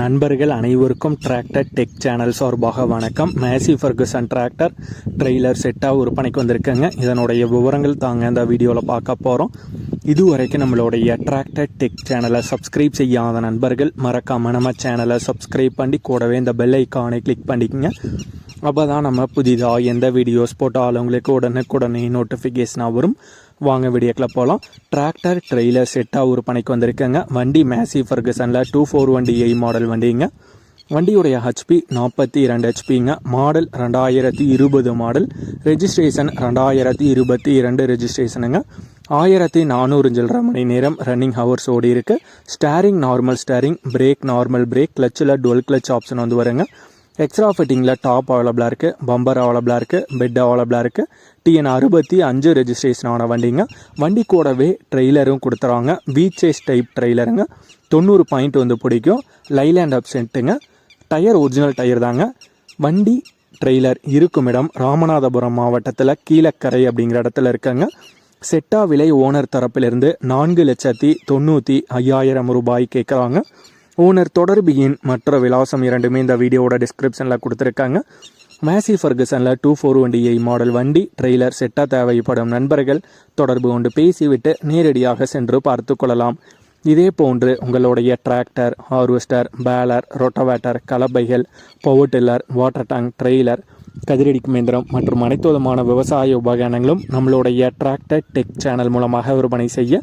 நண்பர்கள் அனைவருக்கும் tractor tech channel சார்பாக வணக்கம். மேசி ஃபர்குசன் டிராக்டர் ட்ரெய்லர் செட்டாக விற்பனைக்கு வந்திருக்கேங்க. இதனுடைய விவரங்கள் தாங்க இந்த வீடியோவில் பார்க்க போகிறோம் இதுவரைக்கும் நம்மளுடைய டிராக்டர் டெக் சேனலை சப்ஸ்கிரைப் செய்யாத நண்பர்கள் மறக்காம நம்ம சேனலை சப்ஸ்கிரைப் பண்ணி கூடவே இந்த பெல் ஐக்கானை கிளிக் பண்ணிக்கங்க. அப்போ தான் நம்ம புதிதாக எந்த வீடியோஸ் போட்டாலும் உங்களுக்கு உடனுக்குடனே நோட்டிஃபிகேஷனாக வரும். வாங்க வீடியோக்கில் போகலாம் டிராக்டர் ட்ரெய்லர் செட்டாக ஒரு பணிக்கு வந்திருக்கேங்க. வண்டி மேசி ஃபர்கசனில் டூ ஃபோர் வண்டி ஐ மாடல் வண்டிங்க. வண்டியுடைய ஹெச்பி நாற்பத்தி இரண்டு ஹெச்பிங்க மாடல் ரெண்டாயிரத்தி இருபது மாடல் ரெஜிஸ்ட்ரேஷன் ரெண்டாயிரத்தி இருபத்தி இரண்டு ரெஜிஸ்ட்ரேஷனுங்க ஆயிரத்தி நானூறு சில்லரை மணி நேரம் ரன்னிங் ஹவர்ஸ் ஓடி இருக்குது steering normal steering brake normal brake கிளச்சில் dual clutch option வந்து வருங்க. எக்ஸ்ட்ரா ஃபிட்டிங்கில் டாப் அவைலபிளாக இருக்குது பம்பர் அவைலபிளாக இருக்குது பெட் அவைலபிளாக இருக்குது டிஎன் அறுபத்தி அஞ்சு ரெஜிஸ்ட்ரேஷன் ஆன வண்டிங்க. வண்டி கூடவே ட்ரெய்லரும் கொடுத்துறாங்க வீச்சேஸ் டைப் ட்ரெய்லருங்க தொண்ணூறு பாயிண்ட் வந்து பிடிக்கும். லைலேண்ட் அப் சென்ட்டுங்க டயர் ஒரிஜினல் டயர் தாங்க. வண்டி ட்ரெய்லர் இருக்கும் இடம் ராமநாதபுரம் மாவட்டத்தில் கீழக்கரை அப்படிங்கிற இடத்துல இருக்காங்க. செட்டா விலை ஓனர் தரப்பிலிருந்து நான்கு லட்சத்தி தொண்ணூற்றி ஐயாயிரம் ரூபாய் கேட்குறாங்க ஓனர் தொடர்பு எண் மற்ற விலாசம் இரண்டுமே இந்த வீடியோவோட டிஸ்கிரிப்ஷனில் கொடுத்துருக்காங்க. Massey ஃபர்கசனில் two four one A model வண்டி ட்ரெய்லர் செட்டாக தேவைப்படும் நண்பர்கள் தொடர்பு கொண்டு பேசிவிட்டு நேரடியாக சென்று பார்த்து கொள்ளலாம். இதே போன்று உங்களுடைய tractor harvester baler rotavator கலப்பைகள் power tiller water tank trailer கதிரடிக்கும் இயந்திரம் மற்றும் அனைத்து விதமான விவசாய உபகரணங்களும் நம்மளுடைய டிராக்டர் டெக் சேனல் மூலமாக விற்பனை செய்ய